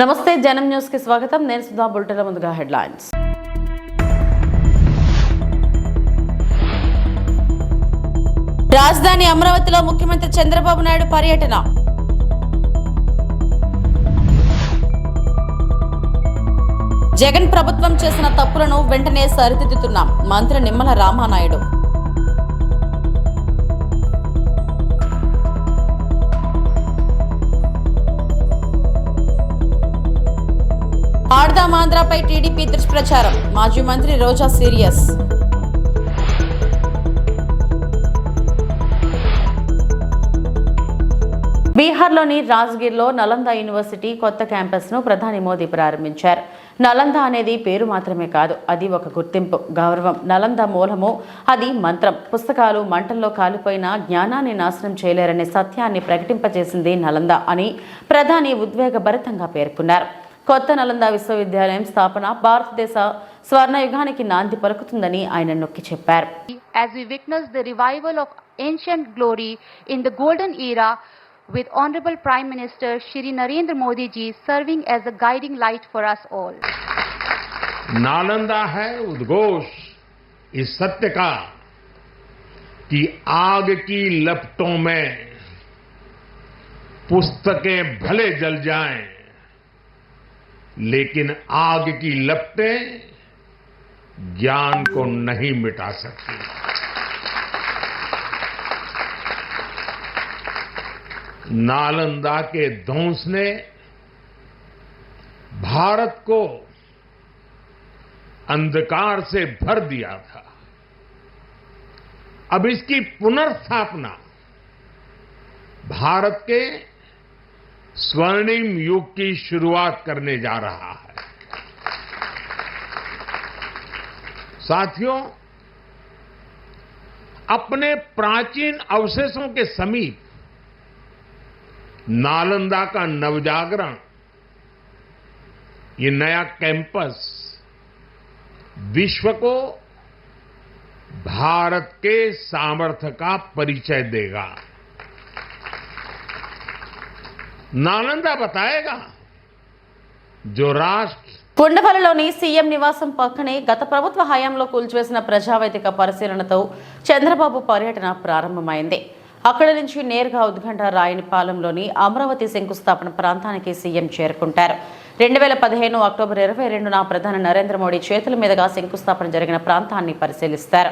నమస్తే జనం న్యూస్కి స్వాగతం. నేను సుధా బుల్టెల ముందుగా హెడ్లైన్స్. రాజధాని అమరావతిలో ముఖ్యమంత్రి చంద్రబాబు నాయుడు పర్యటన. జగన్ ప్రభుత్వం చేసిన తప్పులను వెంటనే సరిదిద్దుతున్నాం. మంత్రి నిమ్మల రామానాయుడు. ఆడదామాంధ్రపై టీడీపీ దుష్ప్రచారం మాజీ మంత్రి రోజా సీరియస్. బీహార్లోని రాజ్గిర్లో నలంద యూనివర్సిటీ కొత్త క్యాంపస్ను ప్రధాని మోదీ ప్రారంభించారు. నలంద అనేది పేరు మాత్రమే కాదు అది ఒక గుర్తింపు గౌరవం. నలంద మూలము అది మంత్రం. పుస్తకాలు మంటల్లో కాలిపోయిన జ్ఞానాన్ని నాశనం చేయలేరనే సత్యాన్ని ప్రకటింపజేసింది నలంద అని ప్రధాని ఉద్వేగభరితంగా పేర్కొన్నారు. కొత్త నలంద విశ్వవిద్యాలయం స్థాపన భారతదేశ స్వర్ణయుగానికి నాంది పలుకుతుందని ఆయన నొక్కి చెప్పారు as we witness the revival of ancient glory in the golden era with Honorable Prime Minister Shri Narendra Modi ji serving as a guiding light for us all. Nalanda है उद्घोष इस सत्य का कि आग की लपटों में पुस्तकें भले जल जाएं, लेकिन आग की लपटें ज्ञान को नहीं मिटा सकती। नालंदा के ध्वंस ने भारत को अंधकार से भर दिया था। अब इसकी पुनर्स्थापना भारत के स्वर्णिम युग की शुरुआत करने जा रहा है। साथियों, अपने प्राचीन अवशेषों के समीप नालंदा का नवजागरण, ये नया कैंपस विश्व को भारत के सामर्थ्य का परिचय देगा। नालंदा बताएगा जो राष्ट्र ఉండవల్లిలోని సీఎం నివాసం పక్కనే గత ప్రభుత్వ హయాంలో కూల్చివేసిన ప్రజావేదిక పరిశీలనతో చంద్రబాబు పర్యటన ప్రారంభమైంది అక్కడి నుంచి నేరుగా ఉద్గంట రాయనిపాలెంలోని అమరావతి శంకుస్థాపన ప్రాంతానికి సీఎం చేరుకుంటారు రెండు వేల పదిహేను అక్టోబర్ ఇరవై రెండున ప్రధాని నరేంద్ర మోడీ చేతుల మీదుగా శంకుస్థాపన జరిగిన ప్రాంతాన్ని పరిశీలిస్తారు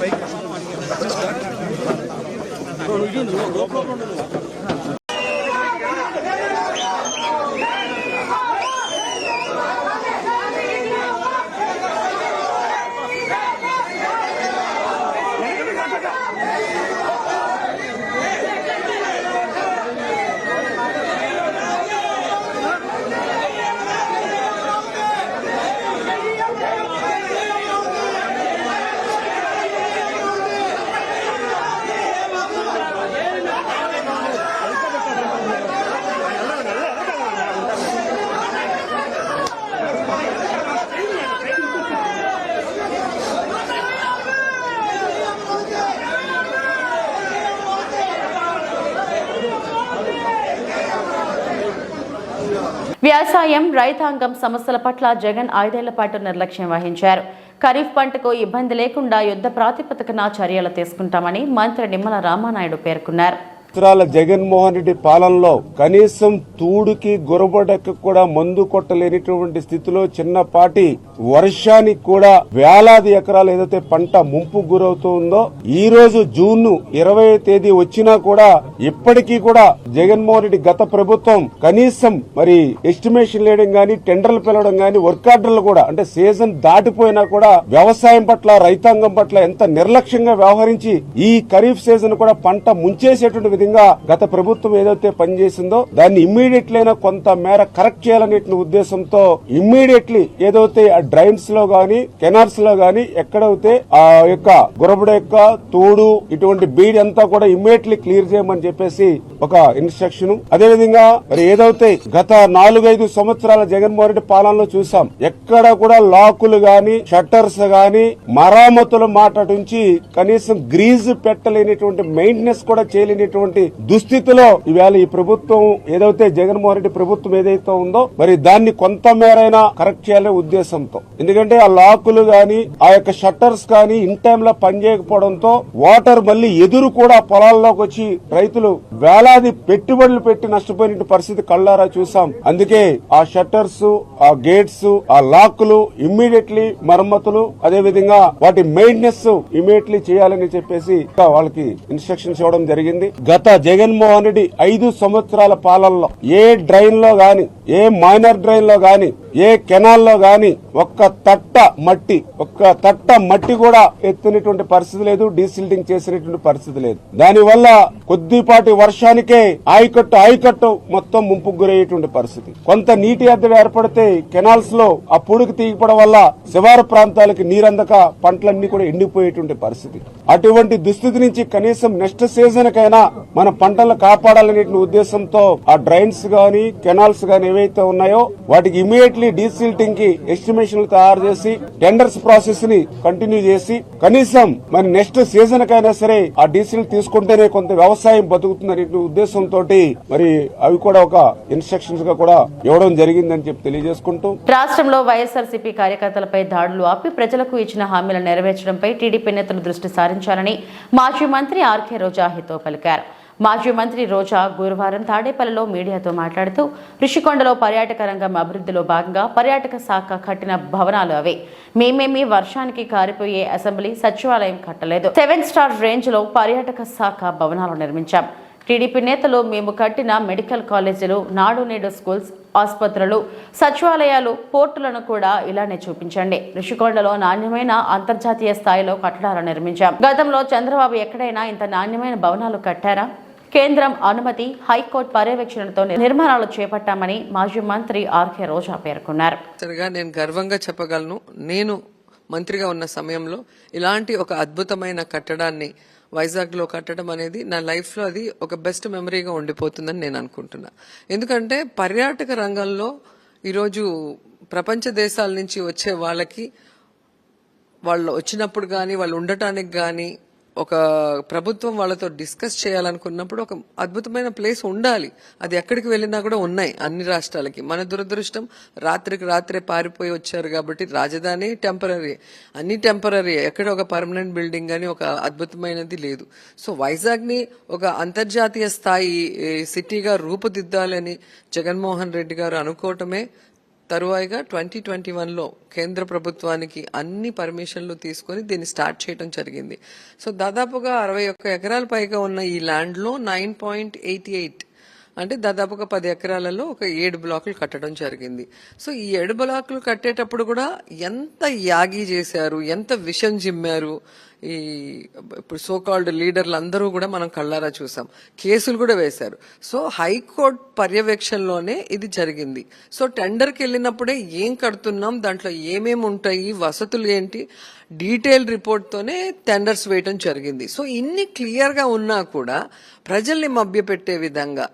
పైకి వ్యవసాయం రైతాంగం సమస్యల పట్ల జగన్ ఐదేళ్ళ పాటు నిర్లక్ష్యం వహించారు. ఖరీఫ్ పంటకు ఇబ్బంది లేకుండా యుద్ధ ప్రాతిపదికన చర్యలు తీసుకుంటామని మంత్రి నిమ్మల రామానాయుడు పేర్కొన్నారు. సంవత్సరాల జగన్మోహన్ రెడ్డి పాలనలో కనీసం తూడుకి గురబడక కూడా మందు కొట్టలేనిటువంటి స్థితిలో చిన్నపాటి వర్షానికి కూడా వేలాది ఎకరాలు ఏదైతే పంట ముంపు గురవుతుందో ఈ రోజు జూన్ ఇరవై తేదీ వచ్చినా కూడా ఇప్పటికీ కూడా జగన్మోహన్ రెడ్డి గత ప్రభుత్వం కనీసం మరి ఎస్టిమేషన్ లేయడం గాని టెండర్లు పిలవడం గాని వర్క్ ఆర్డర్లు కూడా అంటే సీజన్ దాటిపోయినా కూడా వ్యవసాయం పట్ల రైతాంగం పట్ల ఎంత నిర్లక్ష్యంగా వ్యవహరించి ఈ ఖరీఫ్ సీజన్ కూడా పంట ముంచేసేటువంటి విధంగా గత ప్రభుత్వం ఏదైతే పనిచేసిందో దాన్ని ఇమ్మీడియట్లీ కొంత మేర కరెక్ట్ చేయాలనే ఉద్దేశంతో ఇమ్మీడియట్లీ ఏదైతే ఆ డ్రైన్స్లో గాని కెనాల్స్లో గాని ఎక్కడైతే ఆ యొక్క గురబడ యొక్క తోడు ఇటువంటి బీడ్ అంతా కూడా ఇమ్మీడియట్లీ క్లియర్ చేయమని చెప్పేసి ఒక ఇన్స్ట్రక్షన్ అదేవిధంగా మరి ఏదైతే గత నాలుగైదు సంవత్సరాల జగన్మోహన్ రెడ్డి పాలనలో చూసాం ఎక్కడ కూడా లాకులు గాని షట్టర్స్ గాని మరామతుల మాట నుంచి కనీసం గ్రీజ్ పెట్టలేనిటువంటి మెయింటెనెన్స్ కూడా చేయలేనిటువంటి దుస్థితిలో ఈవేళ ఈ ప్రభుత్వం ఏదైతే జగన్మోహన్ రెడ్డి ప్రభుత్వం ఏదైతే ఉందో మరి దాన్ని కొంత మేరైనా కరెక్ట్ చేయాలనే ఉద్దేశంతో. ఎందుకంటే ఆ లాకులు గాని ఆ యొక్క షట్టర్స్ కానీ ఇన్ టైమ్లో పనిచేయకపోవడంతో వాటర్ మళ్ళీ ఎదురు కూడా పొలాల్లోకి వచ్చి రైతులు వేలాది పెట్టుబడులు పెట్టి నష్టపోయిన పరిస్థితి కళ్ళారా చూసాం అందుకే ఆ షట్టర్స్ ఆ గేట్స్ ఆ లాకులు ఇమ్మీడియట్లీ మరమ్మతులు అదే విధంగా వాటి మెయింటెనెన్స్ ఇమీడియట్లీ చేయాలని చెప్పేసి వాళ్ళకి ఇన్స్ట్రక్షన్స్ ఇవ్వడం జరిగింది. గత జగన్మోహన్ రెడ్డి ఐదు సంవత్సరాల పాలనలో ఏ డ్రైన్లో గాని ఏ మైనర్ డ్రైన్లో గాని ఏ కెనాల్లో గాని ఒక్క తట్ట మట్టి ఒక్క తట్ట మట్టి కూడా ఎత్తినటువంటి పరిస్థితి లేదు డీసిల్టింగ్ చేసినటువంటి పరిస్థితి లేదు. దానివల్ల కొద్దిపాటి వర్షానికే ఆయకట్టు ఆయకట్టు మొత్తం ముంపుకు గురయ్యేటువంటి పరిస్థితి. కొంత నీటి అద్దడి ఏర్పడితే కెనాల్స్లో ఆ పొడుగు తీయకపోవడం వల్ల శివారు ప్రాంతాలకు నీరందక పంటలన్నీ కూడా ఎండిపోయేటువంటి పరిస్థితి. అటువంటి దుస్థితి నుంచి కనీసం నెక్స్ట్ సీజన్ కైనా మన పంటలను కాపాడాలనే ఉద్దేశంతో ఆ డ్రైన్స్ గాని కెనాల్స్ గాని ఏవైతే ఉన్నాయో వాటికి ఇమీడియట్లీ డీసిల్టింగ్కి ఎస్టిమేషన్లు తయారు చేసి టెండర్స్ ప్రాసెస్ని కంటిన్యూ చేసి కనీసం మరి నెక్స్ట్ సీజన్ కైనా సరే ఆ డీసిల్ తీసుకుంటేనే కొంత వ్యవసాయం బతుకుతుందనే ఉద్దేశంతో మరి అవి కూడా ఒక ఇన్స్ట్రక్షన్స్గా కూడా ఇవ్వడం జరిగిందని చెప్పి తెలియజేసుకుంటూ. రాష్ట్రంలో వైఎస్ఆర్సీపీ కార్యకర్తలపై దాడులు ఆపి ప్రజలకు ఇచ్చిన హామీలను నెరవేర్చడంపై టీడీపీ నేతలు దృష్టి సారించాలని మాజీ మంత్రి ఆర్కే రోజా హితో పలికారు. మాజీ మంత్రి రోజా గురువారం తాడేపల్లిలో మీడియాతో మాట్లాడుతూ ఋషికొండలో పర్యాటక రంగం అభివృద్ధిలో భాగంగా పర్యాటక శాఖ కట్టిన భవనాలు అవే. మేమేమి వర్షానికి కారిపోయే అసెంబ్లీ సచివాలయం కట్టలేదు. సెవెన్ స్టార్ రేంజ్లో పర్యాటక శాఖ భవనాలు నిర్మించాం. టీడీపీ నేతలు మేము కట్టిన మెడికల్ కాలేజీలు నాడు నేడు స్కూల్స్ ఆసుపత్రులు సచివాలయాలు పోర్టులను కూడా ఇలానే చూపించండి. ఋషికొండలో నాణ్యమైన అంతర్జాతీయ స్థాయిలో కట్టడాలు నిర్మించాం. గతంలో చంద్రబాబు ఎక్కడైనా ఇంత నాణ్యమైన భవనాలు కట్టారా? కేంద్రం అనుమతి హైకోర్టు పర్యవేక్షణతో నిర్మాణాలు చేపట్టామని మాజీ మంత్రి ఆర్కే రోజా పేర్కొన్నారు. నేను గర్వంగా చెప్పగలను. నేను మంత్రిగా ఉన్న సమయంలో ఇలాంటి ఒక అద్భుతమైన కట్టడాన్ని వైజాగ్లో కట్టడం అనేది నా లైఫ్లో అది ఒక బెస్ట్ మెమరీగా ఉండిపోతుందని నేను అనుకుంటున్నా. ఎందుకంటే పర్యాటక రంగంలో ఈరోజు ప్రపంచ దేశాల నుంచి వచ్చే వాళ్ళకి వాళ్ళు వచ్చినప్పుడు కానీ వాళ్ళు ఉండటానికి కానీ ఒక ప్రభుత్వం వాళ్ళతో డిస్కస్ చేయాలనుకున్నప్పుడు ఒక అద్భుతమైన ప్లేస్ ఉండాలి. అది ఎక్కడికి వెళ్ళినా కూడా ఉన్నాయి అన్ని రాష్ట్రాలకి. మన దురదృష్టం రాత్రికి రాత్రే పారిపోయి వచ్చారు కాబట్టి రాజధాని టెంపరీ. అన్ని టెంపరీ. ఎక్కడ ఒక పర్మనెంట్ బిల్డింగ్ అని ఒక అద్భుతమైనది లేదు. సో వైజాగ్ని ఒక అంతర్జాతీయ స్థాయి సిటీగా రూపుదిద్దాలని జగన్మోహన్ రెడ్డి గారు అనుకోవటమే తరువాయిగా ట్వంటీ ట్వంటీ వన్లో కేంద్ర ప్రభుత్వానికి అన్ని పర్మిషన్లు తీసుకొని దీన్ని స్టార్ట్ చేయడం జరిగింది. సో దాదాపుగా అరవై ఒక్క ఎకరాల పైగా ఉన్న ఈ ల్యాండ్లో నైన్ పాయింట్ ఎయిటీ ఎయిట్ అంటే దాదాపుగా పది ఎకరాలలో ఒక ఏడు బ్లాకులు కట్టడం జరిగింది. సో ఈ ఏడు బ్లాకులు కట్టేటప్పుడు కూడా ఎంత యాగి చేశారు ఎంత విషం జిమ్మారు ఈ ఇప్పుడు సోకాల్డ్ లీడర్లు అందరూ కూడా మనం కళ్ళారా చూసాం. కేసులు కూడా వేశారు. సో హైకోర్టు పర్యవేక్షణలోనే ఇది జరిగింది. సో టెండర్కి వెళ్ళినప్పుడే ఏం కడుతున్నాం దాంట్లో ఏమేమి ఉంటాయి వసతులు ఏంటి డీటెయిల్ రిపోర్ట్తోనే టెండర్స్ వేయటం జరిగింది. సో ఇన్ని క్లియర్గా ఉన్నా కూడా ప్రజల్ని మభ్యపెట్టే విధంగా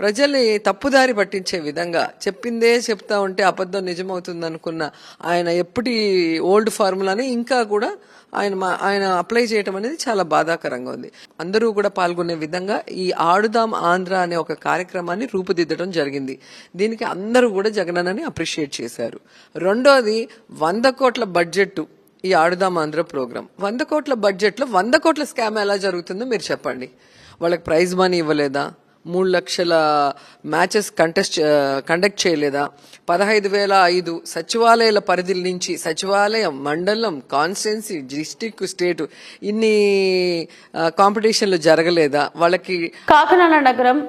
ప్రజల్ని తప్పుదారి పట్టించే విధంగా చెప్పిందే చెప్తా ఉంటే అబద్ధం నిజమవుతుంది అనుకున్న ఆయన ఎప్పటి ఓల్డ్ ఫార్ములాని ఇంకా కూడా ఆయన మా- ఆయన అప్లై చేయటం అనేది చాలా బాధాకరంగా ఉంది. అందరూ కూడా పాల్గొనే విధంగా ఈ ఆడుదాం ఆంధ్ర అనే ఒక కార్యక్రమాన్ని రూపుదిద్దడం జరిగింది. దీనికి అందరూ కూడా జగనన్నని అప్రిషియేట్ చేశారు. రెండోది వంద కోట్ల బడ్జెట్ ఈ ఆడుదాం ఆంధ్ర ప్రోగ్రాం. వంద కోట్ల బడ్జెట్లో వంద కోట్ల స్కామ్ ఎలా జరుగుతుందో మీరు చెప్పండి. వాళ్ళకి ప్రైజ్ మనీ ఇవ్వలేదా? మూడు లక్షల మ్యాచెస్ కంటెస్ట్ కండక్ట్ చేయలేదా? పదహైదు వేల ఐదు సచివాలయాల పరిధి నుంచి సచివాలయం మండలం కాన్స్టిట్యున్సీ డిస్టిక్ స్టేట్ ఇన్ని కాంపిటీషన్లు జరగలేదా? వాళ్ళకి కాకినాడ నగరం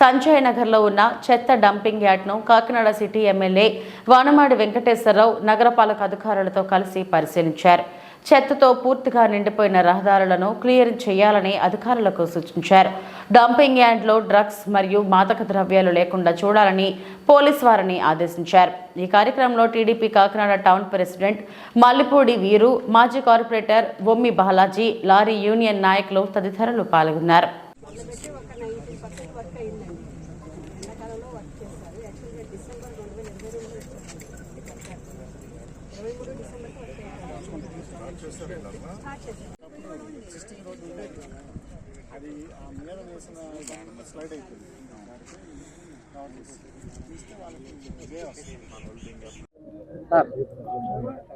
సంజయ్ నగర్లో ఉన్న చెత్త డంపింగ్ యార్డ్ను కాకినాడ సిటీ ఎమ్మెల్యే వానమాడి వెంకటేశ్వరరావు నగరపాలక అధికారులతో కలిసి పరిశీలించారు. చెత్తతో పూర్తిగా నిండిపోయిన రహదారులను క్లియర్ చేయాలని అధికారులకు సూచించారు. డంపింగ్ యార్డ్లో డ్రగ్స్ మరియు మాదక ద్రవ్యాలు లేకుండా చూడాలని పోలీస్ వారిని ఆదేశించారు. ఈ కార్యక్రమంలో TDP Kakinada town president Mallipudi Veeru మాజీ corporator Bommi Balaji lorry union నాయకులు తదితరులు పాల్గొన్నారు.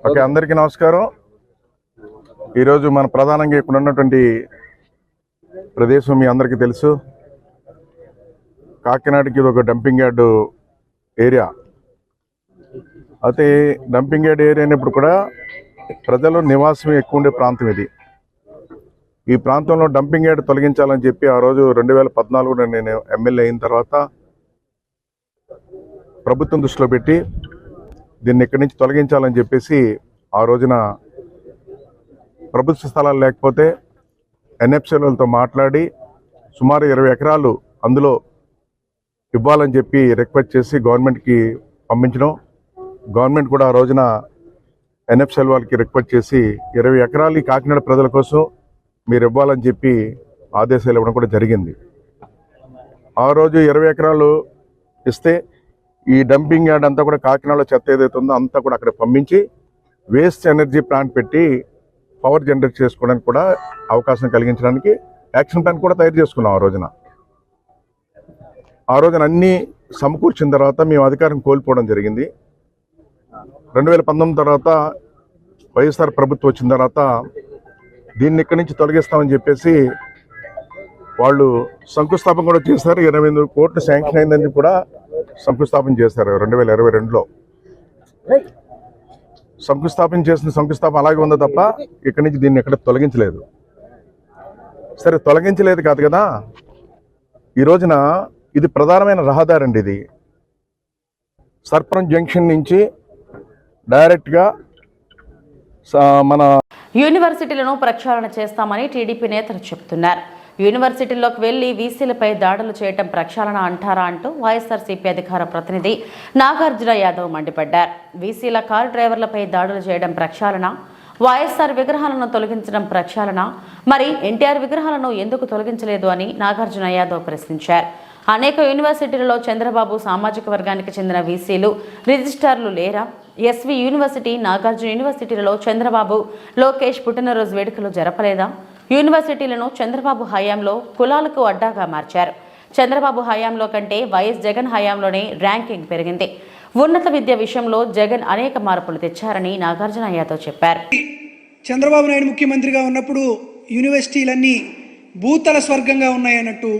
ఓకే అందరికీ నమస్కారం. ఈరోజు మన ప్రధానంగా ఇక్కడ ఉన్నటువంటి ప్రదేశం మీ అందరికీ తెలుసు. కాకినాడకి ఇది ఒక డంపింగ్ యార్డ్ ఏరియా. అయితే డంపింగ్ యార్డ్ ఏరియా అయినప్పుడు కూడా ప్రజలు నివాసం ఎక్కువ ఉండే ప్రాంతం ఇది. ఈ ప్రాంతంలో డంపింగ్ యార్డ్ తొలగించాలని చెప్పి ఆ రోజు రెండు వేల పద్నాలుగులో నేను ఎమ్మెల్యే అయిన తర్వాత ప్రభుత్వం దృష్టిలో పెట్టి దీన్ని ఇక్కడి నుంచి తొలగించాలని చెప్పేసి ఆ రోజున ప్రభుత్వ స్థలాలు లేకపోతే ఎన్ఎఫ్సీలతో మాట్లాడి సుమారు ఇరవై ఎకరాలు అందులో ఇవ్వాలని చెప్పి రిక్వెస్ట్ చేసి గవర్నమెంట్కి పంపించడం. గవర్నమెంట్ కూడా ఆ రోజున ఎన్ఎఫ్సిఎల్ వాళ్ళకి రిక్వెస్ట్ చేసి ఇరవై ఎకరాలు ఈ కాకినాడ ప్రజల కోసం మీరు ఇవ్వాలని చెప్పి ఆదేశాలు ఇవ్వడం కూడా జరిగింది. ఆ రోజు ఇరవై ఎకరాలు ఇస్తే ఈ డంపింగ్ యార్డ్ అంతా కూడా కాకినాడలో చెత్త ఏదైతే ఉందో అంతా కూడా అక్కడ పంపించి వేస్ట్ ఎనర్జీ ప్లాంట్ పెట్టి పవర్ జనరేట్ చేసుకోవడానికి కూడా అవకాశం కలిగించడానికి యాక్షన్ ప్లాన్ కూడా తయారు చేసుకున్నాం ఆ రోజున. ఆ రోజున అన్నీ సమకూర్చిన తర్వాత మేము అధికారం కోల్పోవడం జరిగింది. రెండు వేల పంతొమ్మిది తర్వాత వైఎస్ఆర్ ప్రభుత్వం వచ్చిన తర్వాత దీన్ని ఇక్కడి నుంచి తొలగిస్తామని చెప్పేసి వాళ్ళు శంకుస్థాపన కూడా చేశారు. ఇరవై ఎనిమిది కోట్లు శాంక్షన్ అయిందని కూడా శంకుస్థాపన చేశారు రెండు వేల ఇరవై రెండులో. శంకుస్థాపన చేసిన శంకుస్థాపన అలాగే ఉందో తప్ప ఇక్కడి నుంచి దీన్ని ఎక్కడ తొలగించలేదు. సరే తొలగించలేదు కాదు కదా? ఈ రోజున ఇది ప్రధానమైన రహదారి అండి ఇది. సర్పరం జంక్షన్ నుంచి డైరెక్ట్గా మన యూనివర్సిటీలను ప్రక్షాళన చేస్తామని టీడీపీ నేతలు చెబుతున్నారు యూనివర్సిటీల్లోకి వెళ్ళి వీసీలపై దాడులు చేయటం ప్రక్షాళన అంటారా అంటూ వైఎస్ఆర్సీపీ అధికార ప్రతినిధి నాగార్జున యాదవ్ మండిపడ్డారు. వీసీల కారు డ్రైవర్లపై దాడులు చేయడం ప్రక్షాళన వైఎస్ఆర్ విగ్రహాలను తొలగించడం ప్రక్షాళన మరి ఎన్టీఆర్ విగ్రహాలను ఎందుకు తొలగించలేదు అని నాగార్జున యాదవ్ ప్రశ్నించారు. అనేక యూనివర్సిటీలలో చంద్రబాబు సామాజిక వర్గానికి చెందిన వీసీలు రిజిస్టార్లు లేరా? ఎస్వి యూనివర్సిటీ నాగార్జున యూనివర్సిటీలలో చంద్రబాబు లోకేష్ పుట్టినరోజు వేడుకలు జరపలేదా? యూనివర్సిటీలను చంద్రబాబు హయాంలో కులాలకు అడ్డాగా మార్చారు. చంద్రబాబు హయాంలో కంటే వైఎస్ జగన్ హయాంలోనే ర్యాంకింగ్ పెరిగింది. ఉన్నత విద్య విషయంలో జగన్ అనేక మార్పులు తెచ్చారని నాగార్జున యాదవ్ చెప్పారు. చంద్రబాబు నాయుడు ముఖ్యమంత్రిగా ఉన్నప్పుడు యూనివర్సిటీలన్నీ భూతల స్వర్గంగా ఉన్నాయన్నట్టు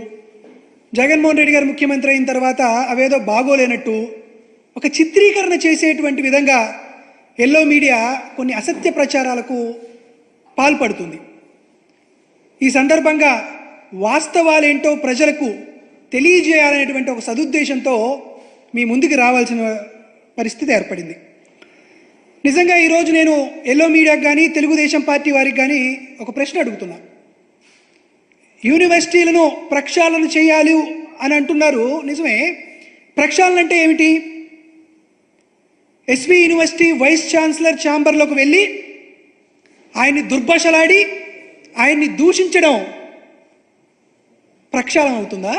జగన్మోహన్ రెడ్డి గారు ముఖ్యమంత్రి అయిన తర్వాత అవేదో బాగోలేనట్టు ఒక చిత్రీకరణ చేసేటువంటి విధంగా ఎల్లో మీడియా కొన్ని అసత్య ప్రచారాలకు పాల్పడుతుంది. ఈ సందర్భంగా వాస్తవాలేంటో ప్రజలకు తెలియజేయాలనేటువంటి ఒక సదుద్దేశంతో మీ ముందుకు రావాల్సిన పరిస్థితి ఏర్పడింది. నిజంగా ఈరోజు నేను ఎల్లో మీడియాకి కానీ తెలుగుదేశం పార్టీ వారికి కానీ ఒక ప్రశ్న అడుగుతున్నా. యూనివర్సిటీలను ప్రక్షాళన చేయాలి అని అంటున్నారు. నిజమే. ప్రక్షాళన అంటే ఏమిటి? ఎస్వి యూనివర్సిటీ వైస్ ఛాన్సలర్ ఛాంబర్లోకి వెళ్ళి ఆయన్ని దుర్భాషలాడి ఆయన్ని దూషించడం ప్రక్షాళన అవుతుందా?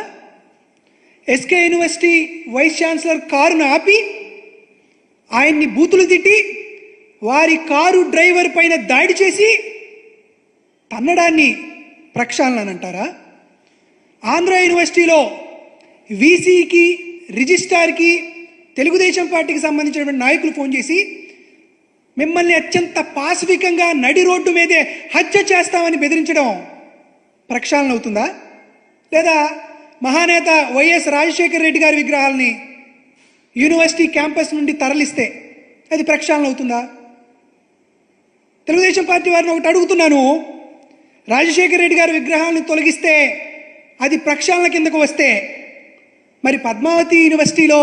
ఎస్కే యూనివర్సిటీ వైస్ ఛాన్సలర్ కారును ఆపి ఆయన్ని బూతులు తిట్టి వారి కారు డ్రైవర్ పైన దాడి చేసి తన్నడాన్ని ప్రక్షాళన అని అంటారా? ఆంధ్ర యూనివర్సిటీలో వీసీకి రిజిస్ట్రార్కి తెలుగుదేశం పార్టీకి సంబంధించినటువంటి నాయకులు ఫోన్ చేసి మిమ్మల్ని అత్యంత పాశవికంగా నడి రోడ్డు మీదే హత్య చేస్తామని బెదిరించడం ప్రక్షాళన అవుతుందా? లేదా మహానేత వైఎస్ రాజశేఖర రెడ్డి గారి విగ్రహాలని యూనివర్సిటీ క్యాంపస్ నుండి తరలిస్తే అది ప్రక్షాళన అవుతుందా? తెలుగుదేశం పార్టీ వారిని ఒకటి అడుగుతున్నాను. రాజశేఖర రెడ్డి గారి విగ్రహాన్ని తొలగిస్తే అది ప్రక్షాళన కిందకు వస్తే మరి పద్మావతి యూనివర్సిటీలో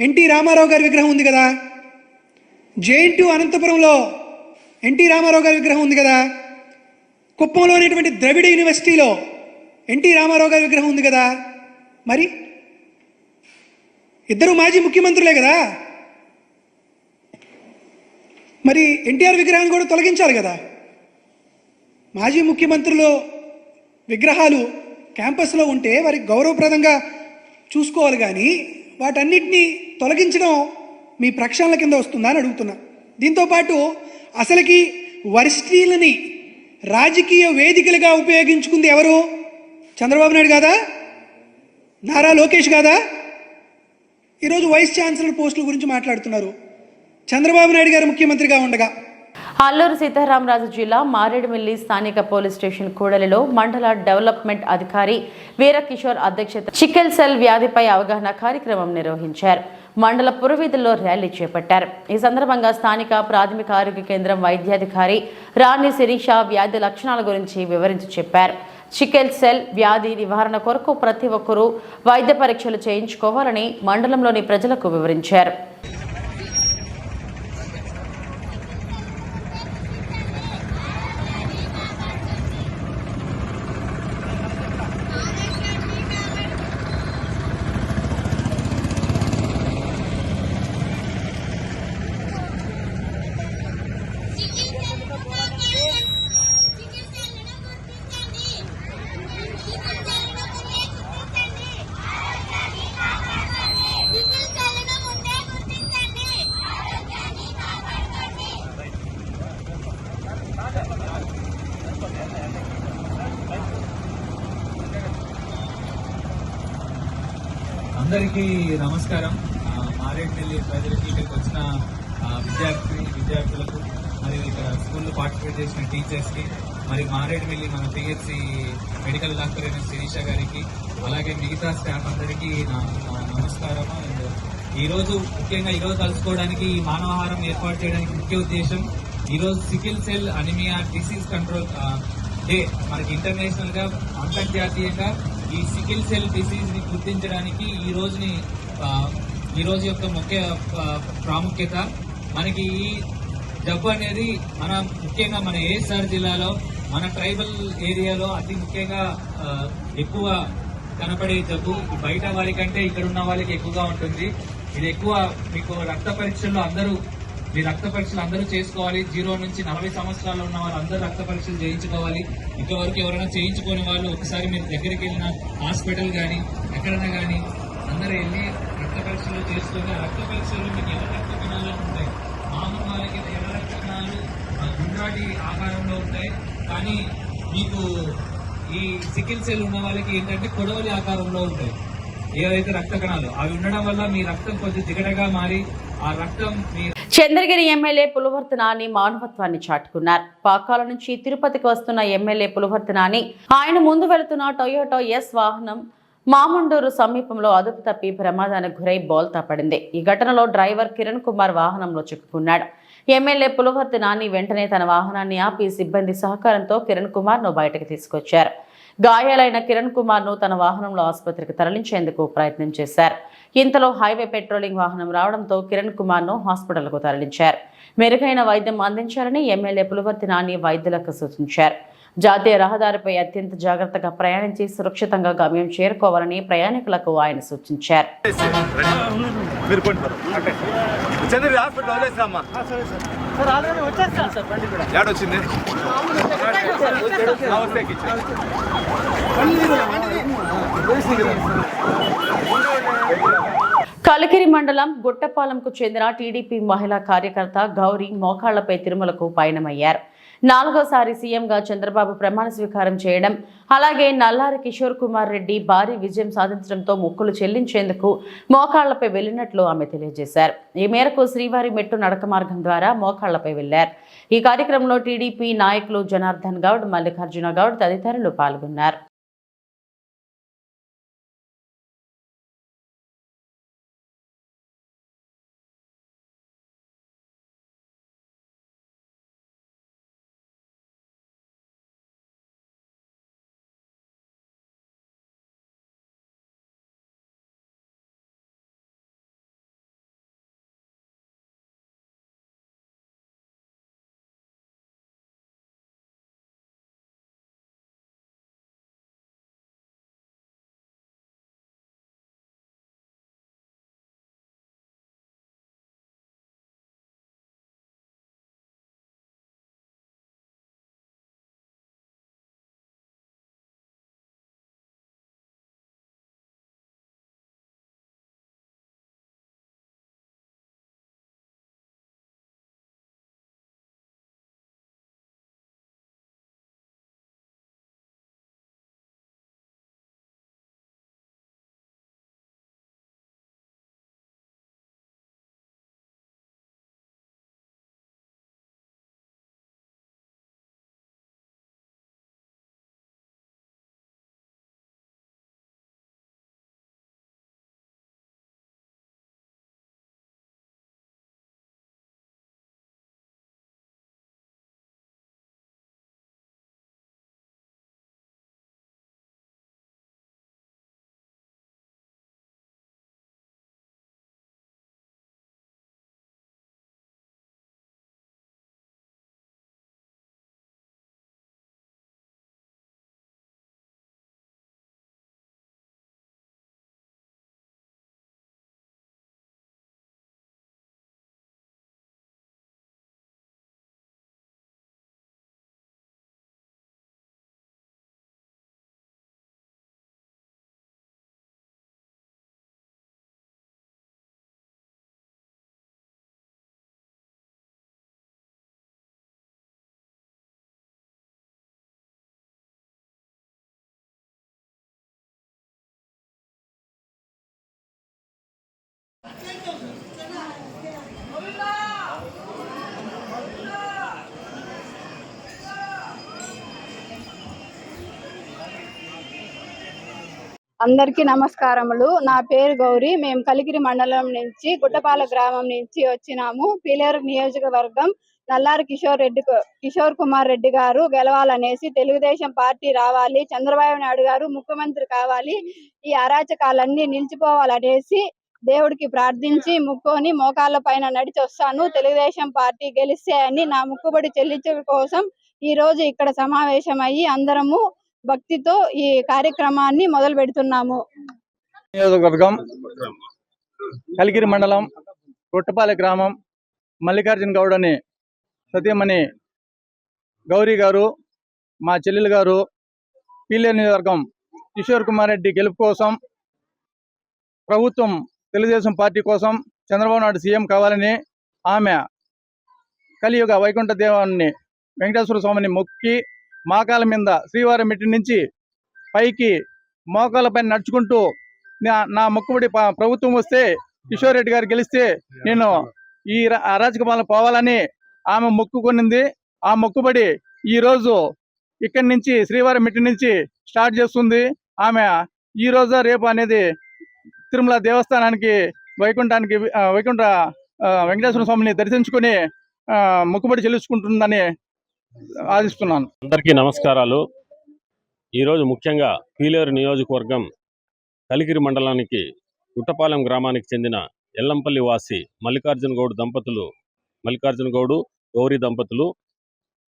ఎన్టీ రామారావు గారి విగ్రహం ఉంది కదా? జేఎన్టీ అనంతపురంలో ఎన్టీ రామారావు గారి విగ్రహం ఉంది కదా? కుప్పంలో అనేటువంటి ద్రవిడ యూనివర్సిటీలో ఎన్టీ రామారావు గారి విగ్రహం ఉంది కదా? మరి ఇద్దరు మాజీ ముఖ్యమంత్రులే కదా? మరి ఎన్టీఆర్ విగ్రహాన్ని కూడా తొలగించాలి కదా? మాజీ ముఖ్యమంత్రులు విగ్రహాలు క్యాంపస్లో ఉంటే వారికి గౌరవప్రదంగా చూసుకోవాలి కానీ వాటన్నిటినీ తొలగించడం మీ ప్రక్షాళన కింద వస్తుందా అని అడుగుతున్నా. దీంతోపాటు అసలుకి వరిష్ఠీలని రాజకీయ వేదికలుగా ఉపయోగించుకుంది ఎవరు? చంద్రబాబు నాయుడు కాదా నారా లోకేష్ కాదా ఈరోజు వైస్ ఛాన్సలర్ పోస్టుల గురించి మాట్లాడుతున్నారు. చంద్రబాబు నాయుడు గారు ముఖ్యమంత్రిగా ఉండగా అల్లూరు సీతారామరాజు జిల్లా మారేడుమిల్లి స్థానిక పోలీస్ స్టేషన్ కూడలిలో మండల డెవలప్మెంట్ అధికారి వీరకిషోర్ అధ్యక్షత చికెల్ సెల్ వ్యాధిపై అవగాహన కార్యక్రమం నిర్వహించారు. మండల పురవీధుల్లో ర్యాలీ చేపట్టారు. ఈ సందర్భంగా స్థానిక ప్రాథమిక ఆరోగ్య కేంద్రం వైద్యాధికారి రాణి శిరీష వ్యాధి లక్షణాల గురించి వివరించి చెప్పారు. చికెల్ సెల్ వ్యాధి నివారణ కొరకు ప్రతి ఒక్కరూ వైద్య పరీక్షలు చేయించుకోవాలని మండలంలోని ప్రజలకు వివరించారు. అందరికీ నమస్కారం. ఆ, మారేడుమిల్లి ప్రజలకి ఇక్కడికి వచ్చిన విద్యార్థి విద్యార్థులకు మరి ఇక్కడ స్కూల్లో పార్టిసిపేట్ చేసిన టీచర్స్కి మరి మారేడుమిల్లి మన పిహెచ్సి మెడికల్ డాక్టర్ అయిన శిరీష గారికి అలాగే మిగతా స్టాఫ్ అందరికీ నా నమస్కారం. అండ్ ఈరోజు ముఖ్యంగా ఈరోజు కలుసుకోవడానికి ఈ మానవాహారం ఏర్పాటు చేయడానికి ముఖ్య ఉద్దేశం ఈరోజు sickle cell anaemia disease control day మనకి ఇంటర్నేషనల్గా అంతర్జాతీయంగా ఈ సికిల్ సెల్ డిసీజ్ని గుర్తించడానికి ఈ రోజుని ఈ రోజు యొక్క ముఖ్య ప్రాముఖ్యత. మనకి ఈ జబ్బు అనేది మన ముఖ్యంగా మన ఏఎస్ఆర్ జిల్లాలో మన ట్రైబల్ ఏరియాలో అతి ముఖ్యంగా ఎక్కువ కనపడే జబ్బు. బయట వాళ్ళకంటే ఇక్కడ ఉన్న వాళ్ళకి ఎక్కువగా ఉంటుంది. ఇది ఎక్కువ మీకు రక్త పరీక్షల్లో అందరూ మీ రక్త పరీక్షలు అందరూ చేసుకోవాలి. జీరో నుంచి నలభై సంవత్సరాలు ఉన్న వాళ్ళు అందరూ రక్త పరీక్షలు చేయించుకోవాలి. ఇంతవరకు ఎవరైనా చేయించుకోని వాళ్ళు ఒకసారి మీరు దగ్గరికి వెళ్ళిన హాస్పిటల్ కానీ ఎక్కడైనా కానీ అందరూ వెళ్ళి రక్త పరీక్షలు చేసుకొని రక్త పరీక్షలు మీకు ఎవరి రక్త కణాలు ఉంటాయి? మామూలు వాళ్ళకి ఎర్ర రక్త కణాలు గుండ్రాటి ఆకారంలో ఉంటాయి. కానీ మీకు ఈ సికిల్ సెల్ ఉన్న వాళ్ళకి ఏంటంటే కొడవలి ఆకారంలో ఉంటాయి. ఏవైతే రక్త కణాలు అవి ఉండడం వల్ల మీ రక్తం కొంచెం దిగటగా మారి ఆ రక్తం మీ చంద్రగిరి ఎమ్మెల్యే పులివర్తి నాని మానవత్వాన్ని చాటుకున్నారు. పాకాల నుంచి తిరుపతికి వస్తున్న ఎమ్మెల్యే పులివర్తి నాని ఆయన ముందు వెళుతున్న టొయోటో ఎస్ వాహనం మామండూరు సమీపంలో అదుపు తప్పి ప్రమాదానికి గురై బోల్తా పడింది. ఈ ఘటనలో డ్రైవర్ కిరణ్ కుమార్ వాహనంలో చిక్కుకున్నాడు. ఎమ్మెల్యే పులివర్తి నాని వెంటనే తన వాహనాన్ని ఆపి సిబ్బంది సహకారంతో కిరణ్ కుమార్ను బయటకు తీసుకొచ్చారు. గాయాలైన కిరణ్ కుమార్ను తన వాహనంలో ఆసుపత్రికి తరలించేందుకు ప్రయత్నం చేశారు. ఇంతలో హైవే పెట్రోలింగ్ వాహనం రావడంతో కిరణ్ కుమార్ను హాస్పిటల్కు తరలించారు. మెరుగైన వైద్యం అందించాలని ఎమ్మెల్యే పులివర్తి నాని వైద్యులకు సూచించారు. జాతీయ రహదారిపై అత్యంత జాగ్రత్తగా ప్రయాణించి సురక్షితంగా గమ్యం చేరుకోవాలని ప్రయాణికులకు ఆయన సూచించారు. కలికిరి మండలం గుట్టపాలెంకు చెందిన టీడీపీ మహిళా కార్యకర్త గౌరీ మోకాళ్ళపై తిరుమలకు పయనమయ్యారు. నాలుగోసారి సీఎంగా చంద్రబాబు ప్రమాణ స్వీకారం చేయడం అలాగే నల్లారి కిషోర్ కుమార్ రెడ్డి భారీ విజయం సాధించడంతో మొక్కులు చెల్లించేందుకు మోకాళ్ళపై వెళ్ళినట్లు ఆమె తెలియజేశారు. ఈ మేరకు శ్రీవారి మెట్టు నడక మార్గం ద్వారా మోకాళ్ళపై వెళ్ళారు ఈ కార్యక్రమంలో టీడీపీ నాయకులు జనార్దన్ గౌడ్ మల్లికార్జున గౌడ్ తదితరులు పాల్గొన్నారు. అందరికీ నమస్కారములు. నా పేరు గౌరి. మేము కలిగిరి మండలం నుంచి గుట్టపాల గ్రామం నుంచి వచ్చినాము. పీలేరు నియోజకవర్గం నల్లారి కిషోర్ రెడ్డి కిషోర్ కుమార్ రెడ్డి గారు గెలవాలనేసి తెలుగుదేశం పార్టీ రావాలి. చంద్రబాబు నాయుడు గారు ముఖ్యమంత్రి కావాలి. ఈ అరాచకాలన్నీ నిలిచిపోవాలనేసి దేవుడికి ప్రార్థించి ముక్కోని మోకాళ్ళ పైన నడిచి వస్తాను. తెలుగుదేశం పార్టీ గెలిస్తే అని నా ముక్కుబడి చెల్లించడం కోసం ఈ రోజు ఇక్కడ సమావేశం అయ్యి అందరము భక్తితో ఈ కార్యక్రమాన్ని మొదలు పెడుతున్నాము. నియోజకవర్గం కలిగిరి మండలం కొట్టపాలె గ్రామం మల్లికార్జున గౌడ్ అని సతీమణి గౌరీ గారు మా చెల్లెలు గారు పీలే నియోజకవర్గం కిషోర్ కుమార్ రెడ్డి గెలుపు కోసం ప్రభుత్వం తెలుగుదేశం పార్టీ కోసం చంద్రబాబు నాయుడు సీఎం కావాలని ఆమె కలియుగ వైకుంఠ దేవాన్ని వెంకటేశ్వర స్వామిని మొక్కి మోకాల మీద శ్రీవారి మెట్టి నుంచి పైకి మోకాలపై నడుచుకుంటూ నా నా మొక్కుబడి ప్రభుత్వం వస్తే కిషోర్ రెడ్డి గారు గెలిస్తే నేను ఈ ర- అరాచక పాలన పోవాలని ఆమె మొక్కుకొనింది. ఆ మొక్కుబడి ఈ రోజు ఇక్కడి నుంచి శ్రీవారి మెట్టి నుంచి స్టార్ట్ చేస్తుంది. ఆమె ఈ రోజు రేపు అనేది తిరుమల దేవస్థానానికి వైకుంఠానికి వైకుంఠ వెంకటేశ్వర స్వామిని దర్శించుకొని మొక్కుబడి చెల్లించుకుంటుందని ఆశిస్తున్నాను. అందరికీ నమస్కారాలు. ఈరోజు ముఖ్యంగా పీలేరు నియోజకవర్గం కలికిరి మండలానికి గుట్టపాలెం గ్రామానికి చెందిన ఎల్లంపల్లి వాసి మల్లికార్జున గౌడ్ దంపతులు మల్లికార్జున గౌడు గౌరీ దంపతులు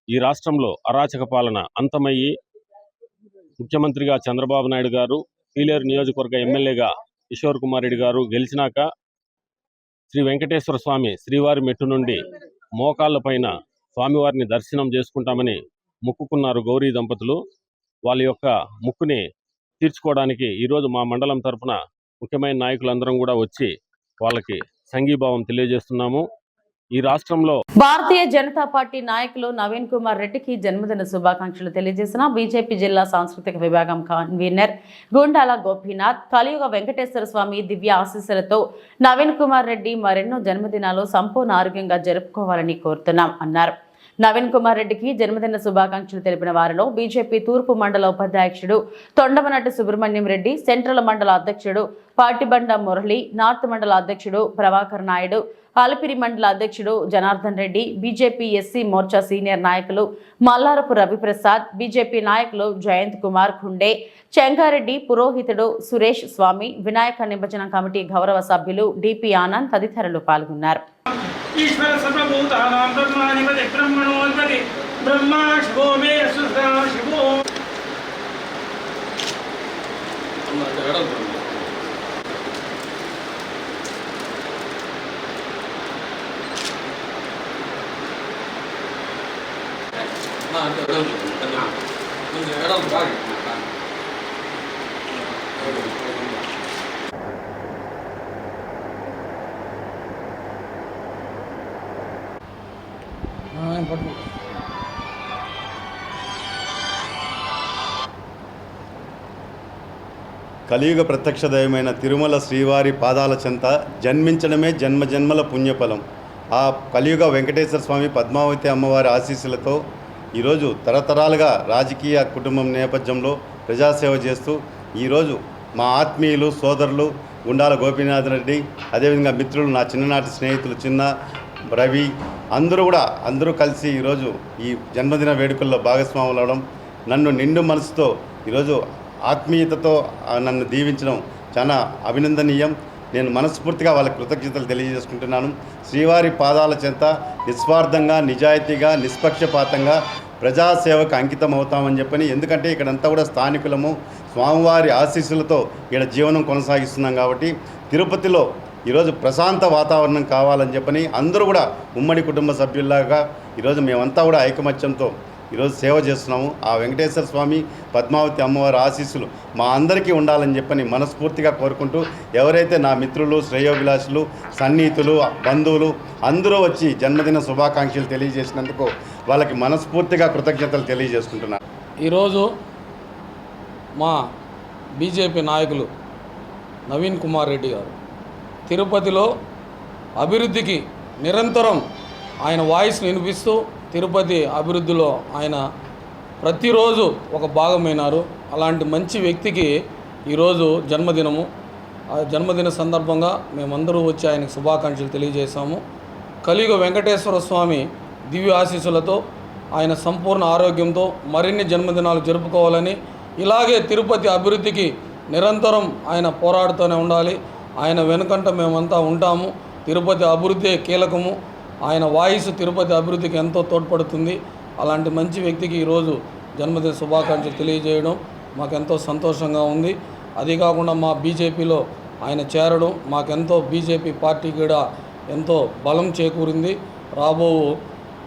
ఈ రాష్ట్రంలో అరాచక పాలన అంతమయ్యి ముఖ్యమంత్రిగా చంద్రబాబు నాయుడు గారు పీలేరు నియోజకవర్గ ఎమ్మెల్యేగా కిషోర్ కుమార్ రెడ్డి గారు గెలిచినాక శ్రీ వెంకటేశ్వర స్వామి శ్రీవారి మెట్టు నుండి మోకాళ్ళ పైన స్వామివారిని దర్శనం చేసుకుంటామని మొక్కుకున్నారు గౌరీ దంపతులు. వాళ్ళ యొక్క ముక్కుని తీర్చుకోవడానికి ఈరోజు మా మండలం తరఫున ముఖ్యమైన నాయకులందరం కూడా వచ్చి వాళ్ళకి సంఘీభావం తెలియజేస్తున్నాము. ఈ రాష్ట్రంలో భారతీయ జనతా పార్టీ నాయకులు నవీన్ కుమార్ రెడ్డికి జన్మదిన శుభాకాంక్షలు తెలియజేసిన బీజేపీ జిల్లా సాంస్కృతిక విభాగం కన్వీనర్ గుండాల గోపీనాథ్ కలియుగ వెంకటేశ్వర స్వామి దివ్య ఆశీస్సులతో నవీన్ కుమార్ రెడ్డి మరెన్నో జన్మదినాలు సంపూర్ణ ఆరోగ్యంగా జరుపుకోవాలని కోరుతున్నాం అన్నారు. నవీన్ కుమార్ రెడ్డికి జన్మదిన శుభాకాంక్షలు తెలిపిన వారిలో బీజేపీ తూర్పు మండల ఉపాధ్యక్షుడు తొండమనటి సుబ్రహ్మణ్యం రెడ్డి సెంట్రల్ మండల అధ్యక్షుడు పాటిబండ మురళి నార్త్ మండల అధ్యక్షుడు ప్రభాకర్ నాయుడు ఆలపిరి మండల అధ్యక్షుడు Janardhan Reddy BJP SC Morcha senior నాయకులు మల్లారపు రవిప్రసాద్ బీజేపీ నాయకులు జయంత్ కుమార్ ఖుండే చెంగారెడ్డి పురోహితుడు సురేష్ స్వామి వినాయక నిమజ్జన కమిటీ గౌరవ సభ్యులు డిపి ఆనంద్ తదితరులు పాల్గొన్నారు. బ్రహ్మా కలియుగ ప్రత్యక్ష దైవమైన తిరుమల శ్రీవారి పాదాల చెంత జన్మించడమే జన్మ జన్మల పుణ్యఫలం. ఆ కలియుగ వెంకటేశ్వర స్వామి పద్మావతి అమ్మవారి ఆశీస్సులతో ఈరోజు తరతరాలుగా రాజకీయ కుటుంబం నేపథ్యంలో ప్రజాసేవ చేస్తూ ఈరోజు మా ఆత్మీయులు సోదరులు గుండాల గోపీనాథ్ రెడ్డి అదేవిధంగా మిత్రులు నా చిన్ననాటి స్నేహితులు చిన్న రవి అందరూ కూడా అందరూ కలిసి ఈరోజు ఈ జన్మదిన వేడుకల్లో భాగస్వాములు అవడం నన్ను నిండు మనసుతో ఈరోజు ఆత్మీయతతో నన్ను దీవించడం చాలా అభినందనీయం. నేను మనస్ఫూర్తిగా వాళ్ళకి కృతజ్ఞతలు తెలియజేసుకుంటున్నాను. శ్రీవారి పాదాల చెంత నిస్వార్థంగా నిజాయితీగా నిష్పక్షపాతంగా ప్రజాసేవకు అంకితం అవుతామని చెప్పని ఎందుకంటే ఇక్కడంతా కూడా స్థానికులము స్వామివారి ఆశీస్సులతో ఇక్కడ జీవనం కొనసాగిస్తున్నాం కాబట్టి తిరుపతిలో ఈరోజు ప్రశాంత వాతావరణం కావాలని చెప్పని అందరూ కూడా ఉమ్మడి కుటుంబ సభ్యుల్లాగా ఈరోజు మేమంతా కూడా ఐకమత్యంతో ఈరోజు సేవ చేస్తున్నాము. ఆ వెంకటేశ్వర స్వామి పద్మావతి అమ్మవారి ఆశీస్సులు మా అందరికీ ఉండాలని చెప్పని మనస్ఫూర్తిగా కోరుకుంటూ ఎవరైతే నా మిత్రులు శ్రేయోభిలాషులు సన్నిహితులు బంధువులు అందరూ వచ్చి జన్మదిన శుభాకాంక్షలు తెలియజేసినందుకు వాళ్ళకి మనస్ఫూర్తిగా కృతజ్ఞతలు తెలియజేసుకుంటున్నాను ఈరోజు మా బీజేపీ నాయకులు నవీన్ కుమార్ రెడ్డి గారు తిరుపతిలో అభివృద్ధికి నిరంతరం ఆయన వాయిస్ వినిపిస్తూ తిరుపతి అభివృద్ధిలో ఆయన ప్రతిరోజు ఒక భాగమైనారు. అలాంటి మంచి వ్యక్తికి ఈరోజు జన్మదినము. ఆ జన్మదిన సందర్భంగా మేమందరూ వచ్చి ఆయనకు శుభాకాంక్షలు తెలియజేశాము. కలియుగ వెంకటేశ్వర స్వామి దివ్య ఆశీస్సులతో ఆయన సంపూర్ణ ఆరోగ్యంతో మరిన్ని జన్మదినాలు జరుపుకోవాలని ఇలాగే తిరుపతి అభివృద్ధికి నిరంతరం ఆయన పోరాడుతూనే ఉండాలి. ఆయన వెనుకంట మేమంతా ఉంటాము. తిరుపతి అభివృద్ధి కీలకము. ఆయన వాయిస్ తిరుపతి అభివృద్ధికి ఎంతో తోడ్పడుతుంది. అలాంటి మంచి వ్యక్తికి ఈరోజు జన్మదిన శుభాకాంక్షలు తెలియజేయడం మాకెంతో సంతోషంగా ఉంది. అది కాకుండా మా బీజేపీలో ఆయన చేరడం మాకెంతో బీజేపీ పార్టీ కూడా ఎంతో బలం చేకూరింది. రాబో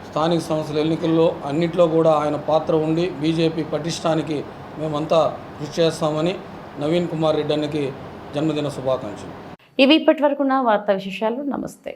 స్థానిక సంస్థల ఎన్నికల్లో అన్నిట్లో కూడా ఆయన పాత్ర ఉండి బీజేపీ పటిష్టానికి మేమంతా కృషి చేస్తామని నవీన్ కుమార్ రెడ్డి అన్నకి జన్మదిన శుభాకాంక్షలు. ఇవి ఇప్పటి వరకున్న వార్తా విశేషాలు. నమస్తే.